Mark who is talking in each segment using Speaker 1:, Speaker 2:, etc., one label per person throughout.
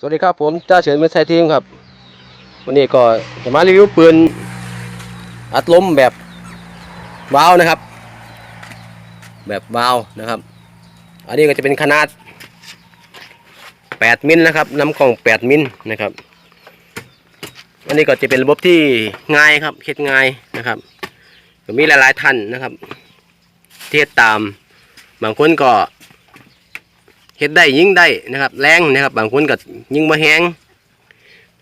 Speaker 1: สวัสดีครับผมจ้าเฉินเป็นไซทีมครับ วันนี้ก็จะมารีวิวปืนอัดลมแบบวาล์วนะครับ แบบวาล์วนะครับ อันนี้ก็จะเป็นขนาด 8 มิลนะครับลำกล่อง 8 มิลนะครับ อันนี้ก็จะเป็นระบบที่ง่ายครับเฮ็ดง่ายนะครับก็มีหลายๆท่านนะครับที่เฮ็ดตามบางคนก็ เฮ็ดได้ยิงได้นะครับ แรงนะครับ บางคนก็ยิงมาแห้ง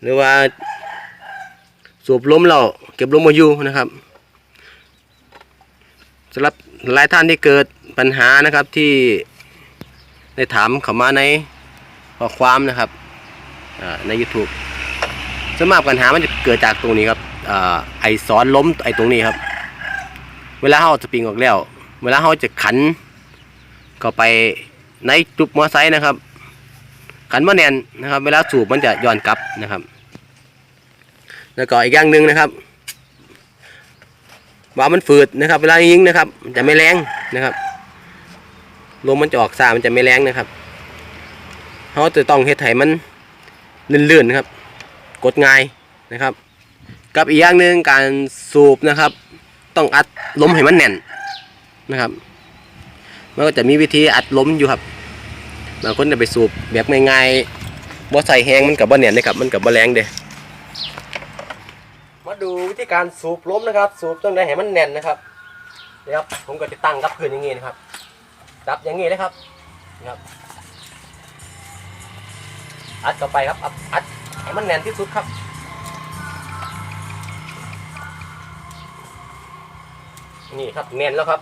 Speaker 1: หรือว่าสูบลมเราเก็บลมมาอยู่นะครับสำหรับหลายท่านที่เกิดปัญหานะครับที่ได้ถามเข้ามาในข้อความนะครับใน YouTube ส่วนมากปัญหามันจะเกิดจากตรงนี้ครับอไอซ้อนล้มไอตรงนี้ครับ เวลาเราจะปิงออกแล้ว เวลาเราจะขันก็ไป ในจุบมอไซค์นะครับขันมาแน่นนะครับ เวลาสูบมันจะย้อนกลับนะครับ แล้วก็อีกอย่างหนึ่งนะครับว่ามันฝืดนะครับ เวลายิงนะครับจะไม่แรงนะครับลมมันจะออกซ่ามันจะไม่แรงนะครับเขาจะต้องเฮ็ดไถมันลื่นๆนะครับ กดง่ายนะครับ กับอีกอย่างหนึ่งการสูบนะครับ ต้องอัดลมให้มันแน่นนะครับมันก็จะมีวิธีอัดลมอยู่ครับ บางคนจะไปสูบแบบง่ายๆบ่ใส่แห้งมันกับบ่แน่นนะครับ มันกับบ่แรงเด้มาดูวิธีการสูบล้มนะครับ สูบจนได้ให้มันแน่นนะครับนี่ครับผมก็จะตั้งกับพื้นอย่างนี้นะครับดับอย่างนี้นะครับนี่ครับ อัดเข้าไปครับอัดอัดให้มันแน่นที่สุดครับนี่ครับแน่นแล้วครับ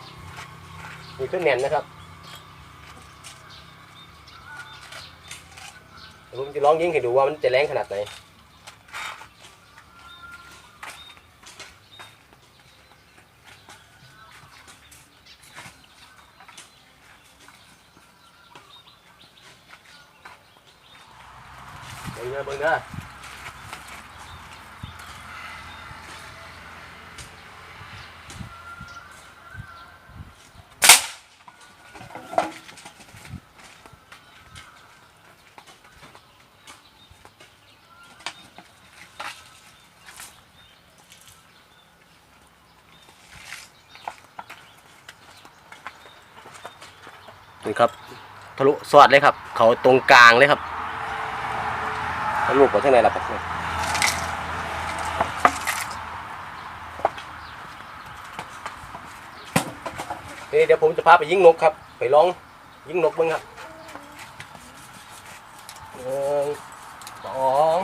Speaker 1: นี่คือแน่นนะครับ ดี๋ยวผมจะลองยิงให้ดูว่ามันจะแรงขนาดไหนเบิ่งเด้อเบิ่งเด้อ นี่ครับทะลุสวัสดเลยครับ เขาตรงกลางเลยครับทะลุไปทางไหนล่ะครับนี่เดี๋ยวผมจะพาไปยิงนกครับ ไปลองยิงนกบ้างครับหนึ่งสอง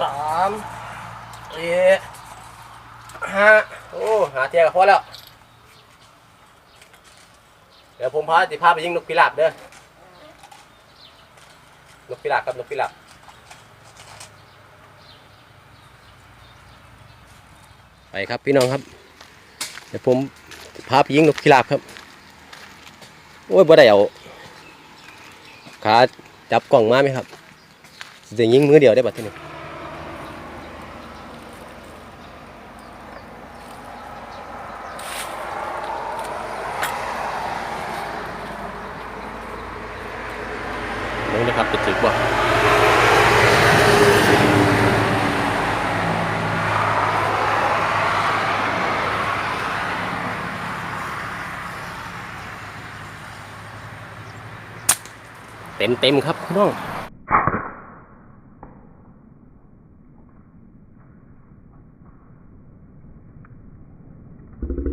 Speaker 1: สามสี่ห้าโอ้หาเทียกับพอแล้ว เดี๋ยวผมพาจะพาไปยิงนกพิราบเด้อนกพิราบครับนกพิราบไปครับพี่น้องครับ เดี๋ยวผมพาไปยิงนกพิราบครับ โอ้ยบ่ได้เอาขาจับกล่องมาไหมครับจะยิงมือเดียวได้บัดทีนี้ นี่นะครับจะถึงบ่เต็มเต็มครับพี่น้อง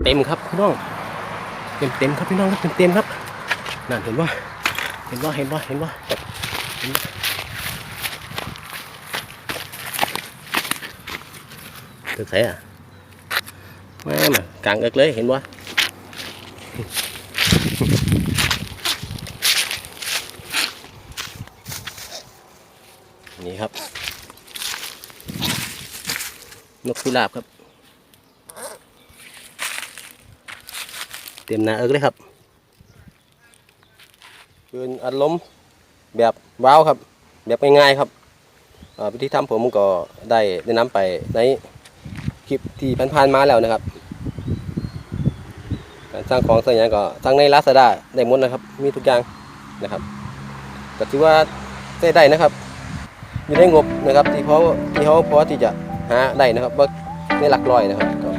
Speaker 1: เต็มครับพี่น้องเต็มเต็มครับพี่น้องครับเต็มเต็มครับนั่นเห็นว่าเห็นว่าเห็นว่าเห็นว่าเห็ นว่าถึกใส่อะแม่มากลางเอิกเลยเห็นว่านี่ครับ นกพิราบครับ เตรียมหน้าเอิกเลยครับปืนอัดลม แบบว้าวครับ แบบง่ายๆครับวิธีทำผมก็ได้แนะนำไปในคลิปที่ผ่านๆมาแล้วนะครับการสร้างของสร้างอย่างก็สร้างในลาซาด้าได้หมดนะครับ มีทุกอย่างนะครับก็ถือว่าใช้ได้นะครับอยู่ในงบนะครับที่เขาที่เขาพอที่จะหาได้นะครับว่าในหลักร้อยนะครับ